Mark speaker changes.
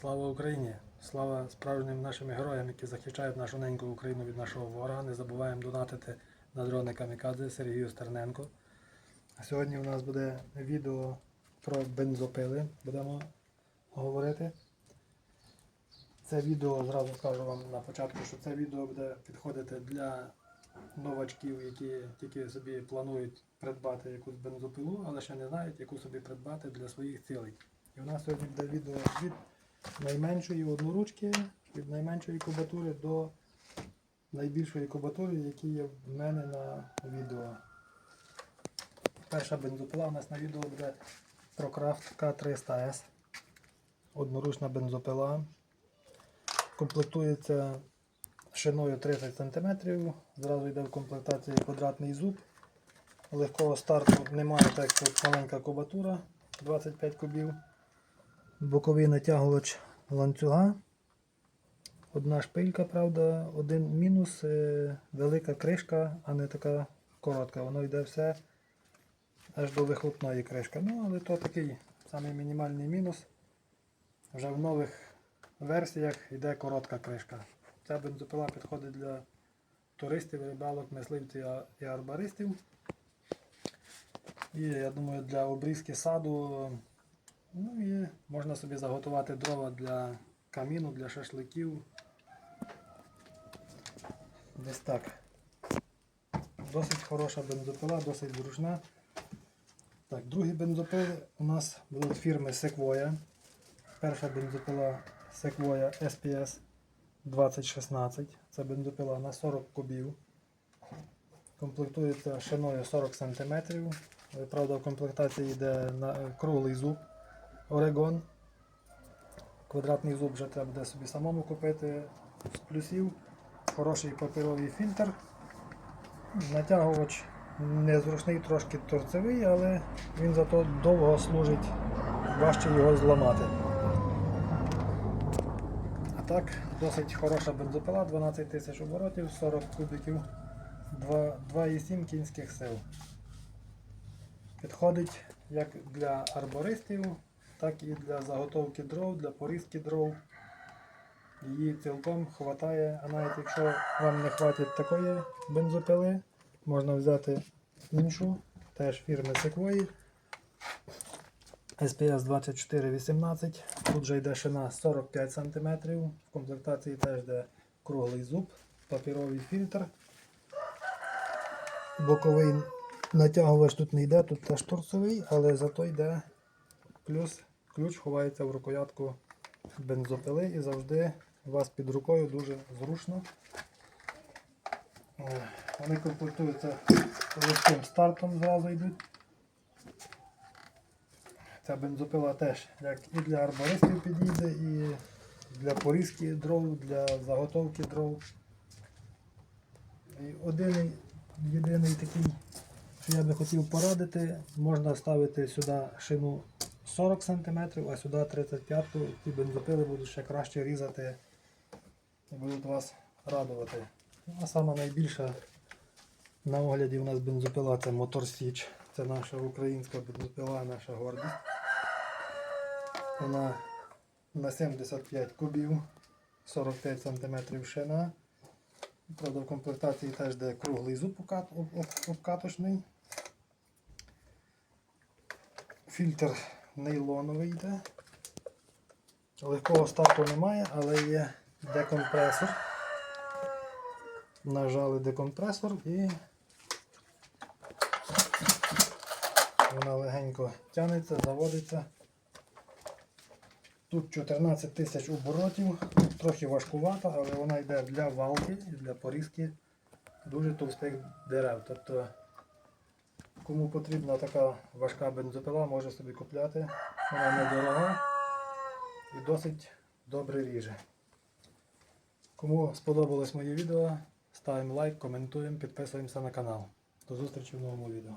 Speaker 1: Слава Україні! Слава справжнім нашим героям, які захищають нашу неньку Україну від нашого ворога. Не забуваємо донатити на дрони Камікадзе Сергію Стерненко. А сьогодні у нас буде відео про бензопили. Будемо говорити. Це відео зразу скажу вам на початку, що це відео буде підходити для новачків, які тільки собі планують придбати якусь бензопилу, але ще не знають, яку собі придбати для своїх цілей. І у нас сьогодні буде відео від найменшої одноручки, від найменшої кубатури до найбільшої кубатури, які є в мене на відео. Перша бензопила у нас на відео буде ProCraft K300S. Одноручна бензопила. Комплектується шиною 30 см. Зразу йде в комплектації квадратний зуб. Легкого старту немає, так як маленька кубатура 25 кубів. Боковий натягувач ланцюга. Одна шпилька, правда, один мінус, е, велика кришка, а не така коротка. Воно йде все аж до вихлопної кришки. Ну, але то такий самий мінімальний мінус. Вже в нових версіях йде коротка кришка. Ця бензопила підходить для туристів, рибалок, мисливців і арбаристів. І я думаю, для обрізки саду. Можна собі заготувати дрова для каміну, для шашликів. Десь так. Досить хороша бензопила, досить зручна. Так, другі бензопили у нас будуть фірми Sequoia. Перша бензопила Sequoia SPS 2016. Це бензопила на 40 кубів. Комплектується шиною 40 см. Правда, в комплектації йде на е, круглий зуб Oregon. Квадратний зуб вже треба буде собі самому купити з плюсів. Хороший паперовий фільтр. Натягувач незручний, трошки торцевий, але він зато довго служить, важче його зламати. А так, досить хороша бензопила, 12 тисяч оборотів, 40 кубиків, 2,7 кінських сил. Підходить як для арбористів, так і для заготовки дров, для порізки дров. Її цілком хватає, а навіть якщо вам не хватить такої бензопили, можна взяти іншу, теж фірми Sequoia. SPS 2418. Тут же йде шина 45 см. В комплектації теж йде круглий зуб, папіровий фільтр. Боковий натягувач тут не йде, тут теж торцевий, але зато йде плюс ключ ховається в рукоятку бензопили і завжди у вас під рукою дуже зручно. Е, Вони комплектуються легким стартом зразу йдуть. Ця бензопила теж як і для арбористів підійде, і для порізки дров, для заготовки дров. І один єдиний такий, що я би хотів порадити, можна ставити сюди шину 40 см, а сюди 35 і бензопили будуть ще краще різати і будуть вас радувати. Ну, а сама найбільша на огляді у нас бензопила це Мотор Січ. Це наша українська бензопила, наша гордість. Вона на 75 кубів, 45 см шина. Правда, в комплектації теж де круглий зуб обкат- об- об- обкаточний. Фільтр нейлоновий йде. Легкого старту немає, але є декомпресор. Нажали декомпресор і вона легенько тягнеться, заводиться. Тут 14 тисяч оборотів, трохи важкувата, але вона йде для валки і для порізки дуже товстих дерев. Тобто, кому потрібна така важка бензопила, може собі купляти. Вона недорога і досить добре ріже. Кому сподобалось моє відео, ставимо лайк, коментуємо, підписуємося на канал. До зустрічі в новому відео.